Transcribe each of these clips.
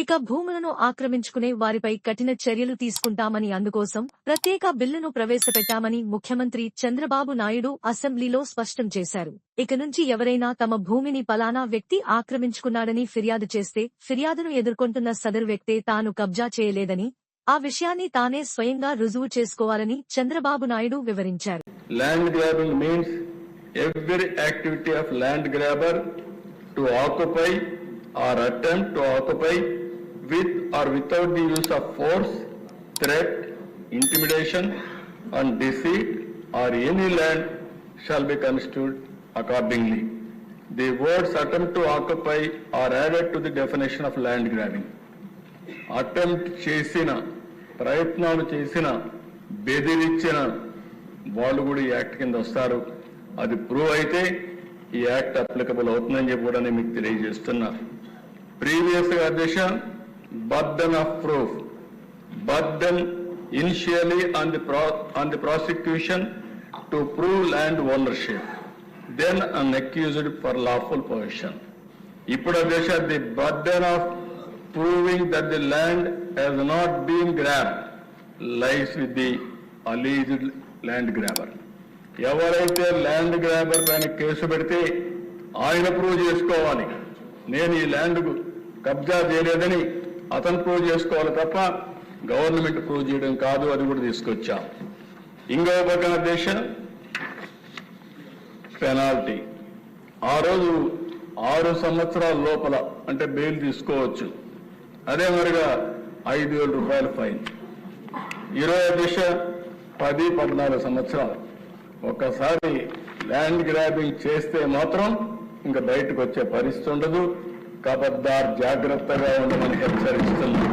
ఇక భూములను ఆక్రమించుకునే వారిపై కఠిన చర్యలు తీసుకుంటామని అందుకోసం ప్రత్యేక బిల్లును ప్రవేశపెట్టామని ముఖ్యమంత్రి చంద్రబాబు నాయుడు అసెంబ్లీలో స్పష్టం చేశారు. ఇక నుంచి ఎవరైనా తమ భూమిని పలానా వ్యక్తి ఆక్రమించుకున్నాడని ఫిర్యాదు చేస్తే ఫిర్యాదును ఎదుర్కొంటున్న సదరు వ్యక్తే తాను కబ్జా చేయలేదని ఆ విషయాన్ని తానే స్వయంగా రుజువు చేసుకోవాలని చంద్రబాబు నాయుడు వివరించారు. To occupy or attempt to occupy with or without the use of force, threat, intimidation and deceit or any land shall be construed accordingly. The words attempt to occupy are added to the definition of land grabbing. Attempt చేసిన ప్రయత్నాలు చేసిన బెదిరించిన వాళ్ళు కూడా ఈ act కింద వస్తారు అది ప్రూవ్ అయితే ఈ యాక్ట్ అప్లికబుల్ అవుతుందని చెప్పి కూడా నేను మీకు తెలియజేస్తున్నా ప్రీవియస్గా Disha burden of proof. Burden initially on the on the prosecution to prove land ownership. Then an accused for lawful position ఇప్పుడు దేశ the burden of proving that the land has not been grab lies with the alleged land grabber ఎవరైతే land grabber పైన case పెడితే ఆయన prove చేసుకోవాలి. నేను ఈ land కబ్జా చేయలేదని అతను ప్రూవ్ చేసుకోవాలి తప్ప గవర్నమెంట్ ప్రూవ్ చేయడం కాదు అది కూడా తీసుకొచ్చాం. ఇంకో పక్కన దేశ పెనాల్టీ ఆ రోజు ఆరు సంవత్సరాల లోపల అంటే బెయిల్ తీసుకోవచ్చు. అదే మరిగా ఐదు వేల రూపాయల ఫైన్ ఇరవై దిశ పది పద్నాలుగు సంవత్సరాలు. ఒక్కసారి ల్యాండ్ గ్రాబింగ్ చేస్తే మాత్రం ఇంకా బయటకు వచ్చే పరిస్థితి ఉండదు. కబద్దార్ జాగ్రత్తగా ఉండమని హెచ్చరిస్తున్నాం.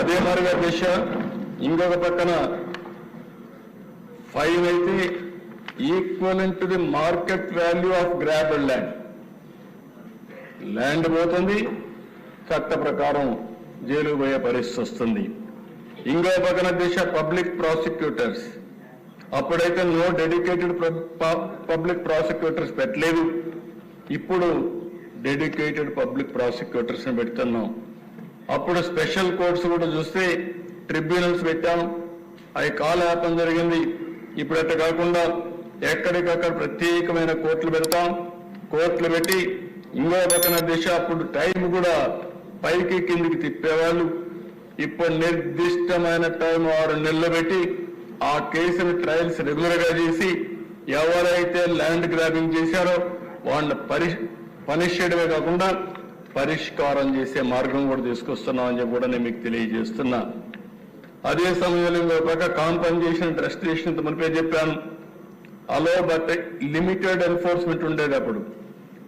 అదే మరిగా దిశ ఇంకొక పక్కన ఫైవ్ అయితే equivalent to the market value of grabbed land. Land పోతుంది చట్ట ప్రకారం జైలు పోయే పరిస్థితి వస్తుంది. ఇంకో పక్కన దిశ పబ్లిక్ ప్రాసిక్యూటర్స్. అప్పుడైతే నో డెడికేటెడ్ పబ్లిక్ ప్రాసిక్యూటర్స్ పెట్టలేదు. ఇప్పుడు డెడికేటెడ్ పబ్లిక్ ప్రాసిక్యూటర్స్ని పెడుతున్నాం. అప్పుడు స్పెషల్ కోర్ట్స్ కూడా చూస్తే ట్రిబ్యునల్స్ పెట్టాం. అవి కాలయాపం జరిగింది. ఇప్పుడు అట్ట కాకుండా ఎక్కడికక్కడ ప్రత్యేకమైన కోర్టులు పెడతాం. కోర్టులు పెట్టి ఇంకో పక్కన దిశ అప్పుడు టైం కూడా పైకి కిందికి తిప్పేవాళ్ళు. ఇప్పుడు నిర్దిష్టమైన టైం ఆరు నెలలు పెట్టి ఆ కేసుని ట్రయల్స్ రెగ్యులర్గా చేసి ఎవరైతే ల్యాండ్ గ్రాబింగ్ చేశారో వాళ్ళ పరి పనిష్ చేయడమే కాకుండా పరిష్కారం చేసే మార్గం కూడా తీసుకొస్తున్నామని చెప్పి కూడా నేను మీకు తెలియజేస్తున్నా. అదే సమయంలో ఇంకో పక్క కాంపన్సేషన్ రెస్ట్రిక్షన్ మునిపే చెప్పాను. అలో బట్ లిమిటెడ్ ఎన్ఫోర్స్మెంట్ ఉండేది అప్పుడు.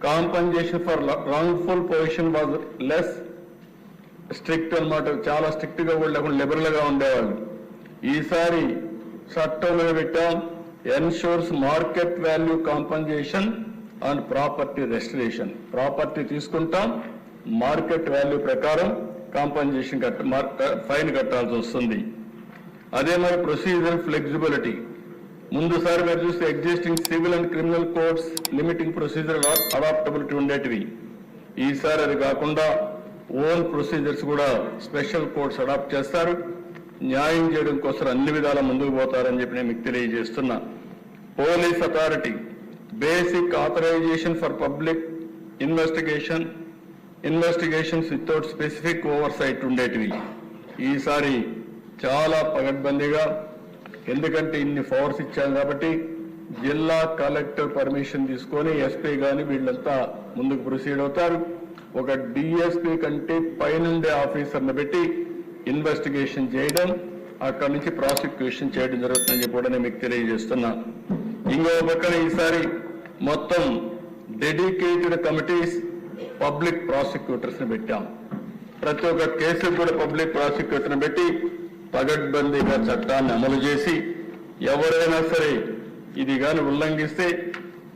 Compensation for wrongful possession was less strict అన్నమాట. చాలా స్ట్రిక్ట్గా కూడా లేకుండా లిబరల్గా ఉండేవాళ్ళు. ఈసారి చట్టంలో పెట్టాం ensures market value compensation and property restoration property తీసుకుంటాం మార్కెట్ వాల్యూ ప్రకారం కాంపన్సేషన్ కట్ట ఫైన్ కట్టాల్సి వస్తుంది. అదే మరి ప్రొసీజర్ ఫ్లెక్సిబిలిటీ. ముందుసారి మీరు చూస్తే existing civil and criminal codes limiting procedure adaptability ఉండేటివి. ఈసారి అది కాకుండా ఓన్ ప్రొసీజర్స్ కూడా స్పెషల్ కోర్ట్స్ అడాప్ట్ చేస్తారు. న్యాయం చేయడం కోసం అన్ని విధాల ముందుకు పోతారని చెప్పి నేను మీకు తెలియజేస్తున్నా. Police authority basic authorization for public investigation investigations without specific oversight ఉండేటివి. ఈసారి చాలా పగడ్బందీగా ఎందుకంటే ఇన్ని పవర్స్ ఇచ్చాం కాబట్టి జిల్లా కలెక్టర్ పర్మిషన్ తీసుకొని ఎస్పీ కానీ వీళ్ళంతా ముందుకు ప్రొసీడ్ అవుతారు. ఒక డిఎస్పీ కంటే పైనుండే ఆఫీసర్ని పెట్టి ఇన్వెస్టిగేషన్ చేయడం అక్కడి నుంచి ప్రాసిక్యూషన్ చేయడం జరుగుతుందని చెప్పి కూడా నేను మీకు తెలియజేస్తున్నా. ఇంకో పక్కన ఈసారి మొత్తం డెడికేటెడ్ కమిటీస్ పబ్లిక్ ప్రాసిక్యూటర్స్ని పెట్టాం. ప్రతి ఒక్క కేసు కూడా పబ్లిక్ ప్రాసిక్యూటర్ని పెట్టి పగడ్బందీగా చట్టాన్ని అమలు చేసి ఎవరైనా సరే ఇది కానీ ఉల్లంఘిస్తే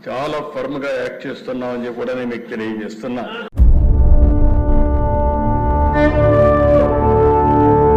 చాలా ఫర్మ్గా యాక్ట్ చేస్తున్నామని చెప్పి కూడా నేను మీకు తెలియజేస్తున్నా.